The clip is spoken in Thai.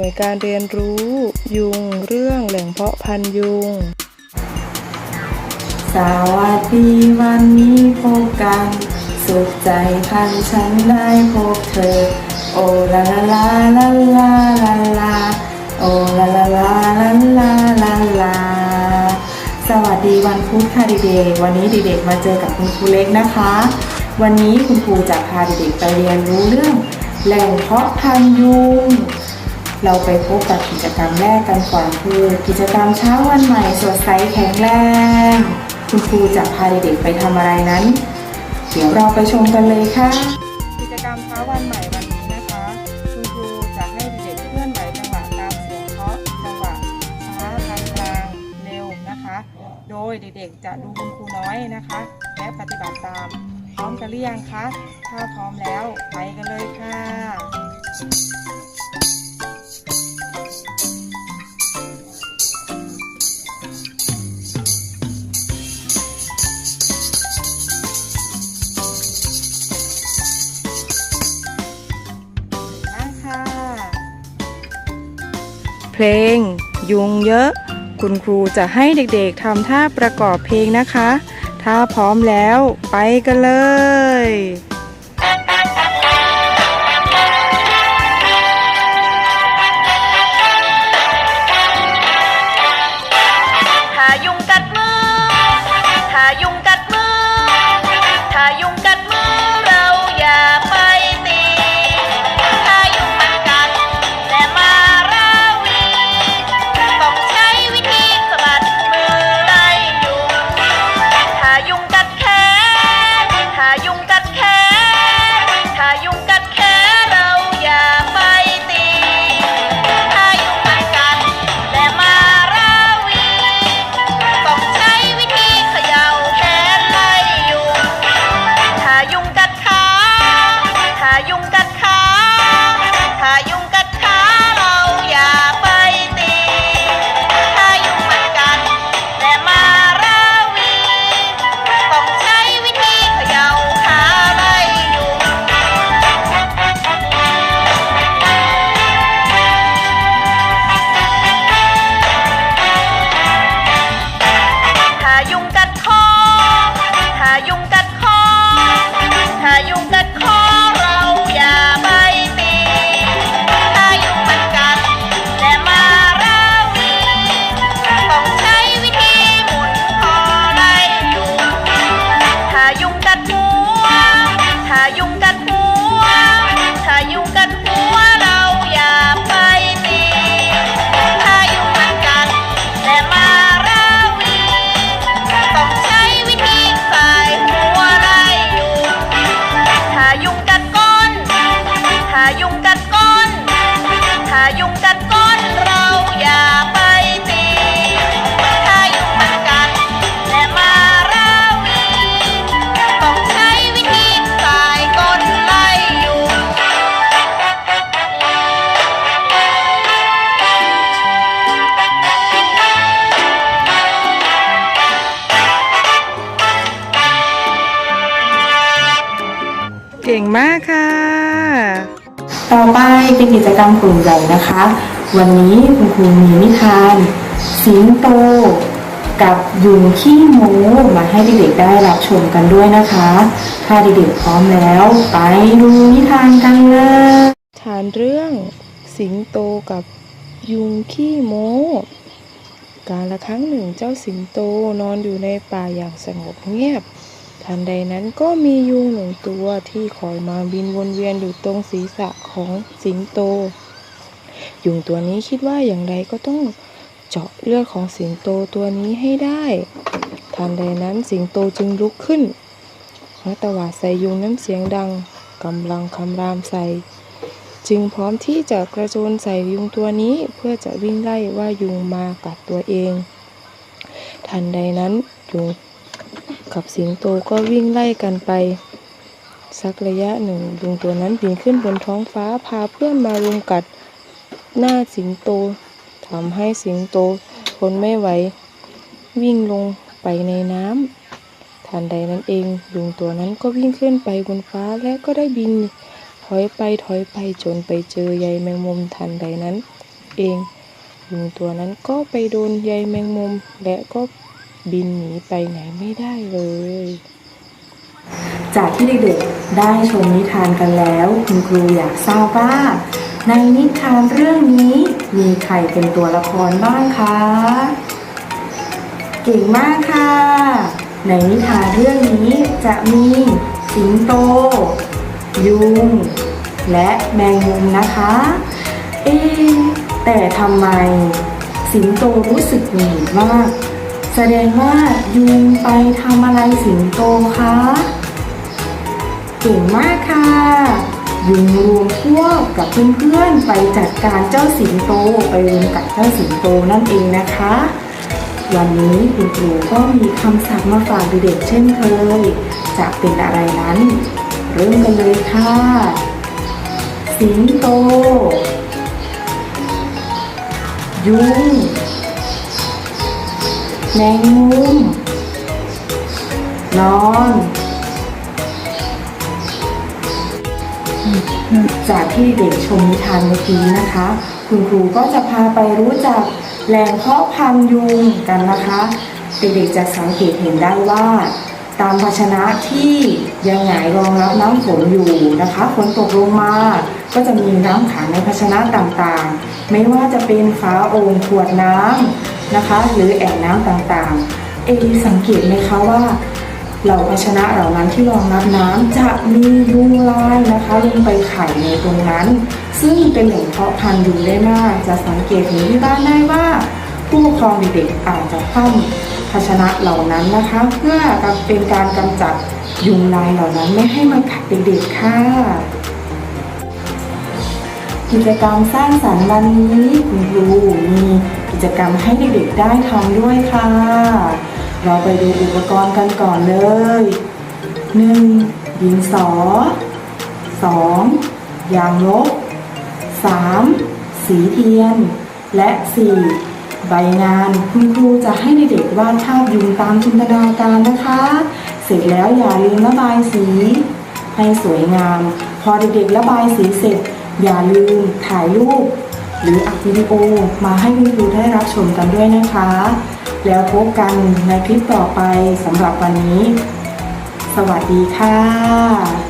น่วยการเรียนรู้ยุงเรื่องแหล่งเพาะพันธุ์ยุง สวัสดีวันนี้พบกัน สุขใจพันฉันได้พบเธอ โอลาลาลาลาลาลาลาโอลาลาลาลาลาลาลาสวัสดีวันพุธค่ะเด็กๆวันนี้เด็กๆมาเจอกับคุณครูเล็กนะคะ วันนี้คุณครูจะพาเด็กๆไปเรียนรู้เรื่อง แหล่งเพาะพันธุ์ยุง เราไปพบกับกิจกรรมแรกกันก่อนคือกิจกรรมเช้าวันใหม่สดใสแข็งแรง คุณครูจะพาเด็กไปทำอะไรนั้น เดี๋ยวเราไปชมกันเลยค่ะ กิจกรรมเช้าวันใหม่วันนี้นะคะ คุณครูจะให้เด็กๆเคลื่อนไหวจังหวะตามเสียงเคาะจังหวะช้ากลางกลางเร็วนะคะ โดยเด็กๆจะดูคุณครูน้อยนะคะ และปฏิบัติตาม พร้อมกันหรือยังคะถ้าพร้อมแล้วไปกันเลยค่ะ ลง ยุงเยอะ คุณครูจะให้เด็กๆทำท่าประกอบเพลงนะคะ ถ้าพร้อมแล้วไปกันเลย ก่งมากค่ะ ต่อไปเป็นกิจกรรมกลุ่มใหญ่นะคะ วันนี้คุณครูมีนิทาน สิงโต กับยุงขี้หมูมาให้เด็กๆได้รับชมกันด้วยนะคะ ถ้าเด็กๆพร้อมแล้ว ไปดูนิทานกันเลยฐานเรื่องสิงโตกับยุงขี้โมกาลครั้งหนึ่งเจ้าสิงโตนอนอยู่ในป่าอย่างสงบเงียบ ทันใดนั้นก็มียุงหนึ่งตัวที่คอยมาบินวนเวียนอยู่ตรงศีรษะของสิงโต ยุงตัวนี้คิดว่าอย่างไรก็ต้องเจาะเลือดของสิงโตตัวนี้ให้ได้ ทันใดนั้นสิงโตจึงลุกขึ้นและตวาดใส่ยุงนั้นเสียงดังกำลังคำรามใส่ จึงพร้อมที่จะกระโจนใส่ยุงตัวนี้เพื่อจะวิ่งไล่ว่ายุงมากัดตัวเอง ทันใดนั้นยุง กับสิงโตก็วิ่งไล่กันไป สักระยะหนึ่งยุงตัวนั้นบินขึ้นบนท้องฟ้าพาเพื่อนมารุมกัดหน้าสิงโตทำให้สิงโตทนไม่ไหว วิ่งลงไปในน้ำทันใดนั้นเองยุงตัวนั้นก็วิ่งขึ้นไปบนฟ้าและก็ได้บินถอยไปถอยไปจนไปเจอใยแมงมุมทันใดนั้น เองยุงตัวนั้นก็ไปโดนใยแมงมุมและก็ บินหนีไปไหนไม่ได้เลย จากที่เด็กๆได้ชมนิทานกันแล้ว คุณครูอยากทราบว่า ในนิทานเรื่องนี้มีใครเป็นตัวละครบ้างคะเก่งมากค่ะ ในนิทานเรื่องนี้จะมีสิงโต ยุง และแมงมุมนะคะ เอ๊แต่ทำไม สิงโตรู้สึกหงุดหงิดมาก แสดงว่ายุงไปทำอะไรสิงโตคะเก่งมากค่ะ ยุงรวมพวกกับเพื่อนๆไปจัดการเจ้าสิงโตไปรุมกัดเจ้าสิงโตนั่นเองนะคะ วันนี้คุณครูก็มีคำศัพท์มาฝากเด็กๆเช่นเคย จะเป็นอะไรนั้น เริ่มกันเลยค่ะ สิงโต ยุง แมงมุมนอนจากที่เด็กชมนิทานเมื่อกี้นะคะ คุณครูก็จะพาไปรู้จักแหล่งเพาะพันธุ์ยุงกันนะคะเด็กๆจะสังเกตเห็นได้ว่า ตามภาชนะที่ยังไงายรองรับน้ำฝนอยู่นะคะฝนตกลงมา ก็จะมีน้ำขังในภาชนะต่างๆ ไม่ว่าจะเป็นฝาโอ่งขวดน้ำนะคะ หรือแอ่งน้ำต่างๆ เอสังเกตไหมคะว่าเหล่าภาชนะเหล่านั้นที่รองรับน้ำจะมียุงลายนะคะลงไปไข่ในตรงนั้น ซึ่งเป็นแหล่งเพาะพันธุ์ยุงได้มาก จะสังเกตเห็นที่บ้านได้ว่า ผู้ปกครองเด็กๆอาจจะคว่ำภาชนะเหล่านั้นนะคะ เพื่อเป็นการกำจัดยุงลายเหล่านั้นไม่ให้มากัดเด็กๆค่ะ กิจกรรมสร้างสรรค์วันนี้คุณครูมีกิจกรรมให้เด็กๆได้ทำด้วยค่ะ เราไปดูอุปกรณ์กันก่อนเลย 1. ดินสอ 2. ยางลบ 3. สีเทียน และ 4. ใบงานคุณครูจะให้เด็กๆวาดภาพยุงตามจินตนาการนะคะ เสร็จแล้วอย่าลืมระบายสี ให้สวยงาม พอเด็กๆระบายสีเสร็จ อย่าลืมถ่ายรูป หรืออัดวิดีโอมาให้คุณครูได้รับชมกันด้วยนะคะ แล้วพบกันในคลิปต่อไปสำหรับวันนี้ สวัสดีค่ะ